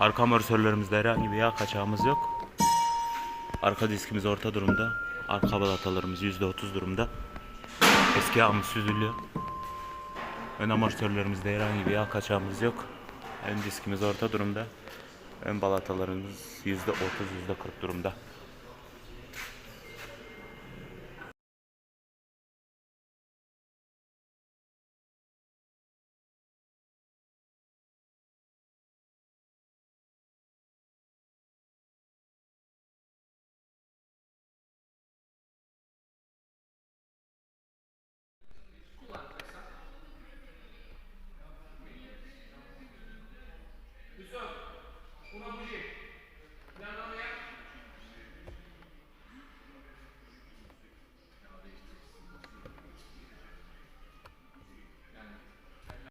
Arka amortisörlerimizde herhangi bir yağ kaçağımız yok. Arka diskimiz orta durumda. Arka balatalarımız %30 durumda. Eski yağımız süzülüyor. Ön amortisörlerimizde herhangi bir yağ kaçağımız yok. Ön diskimiz orta durumda. Ön balatalarımız %30 %40 durumda.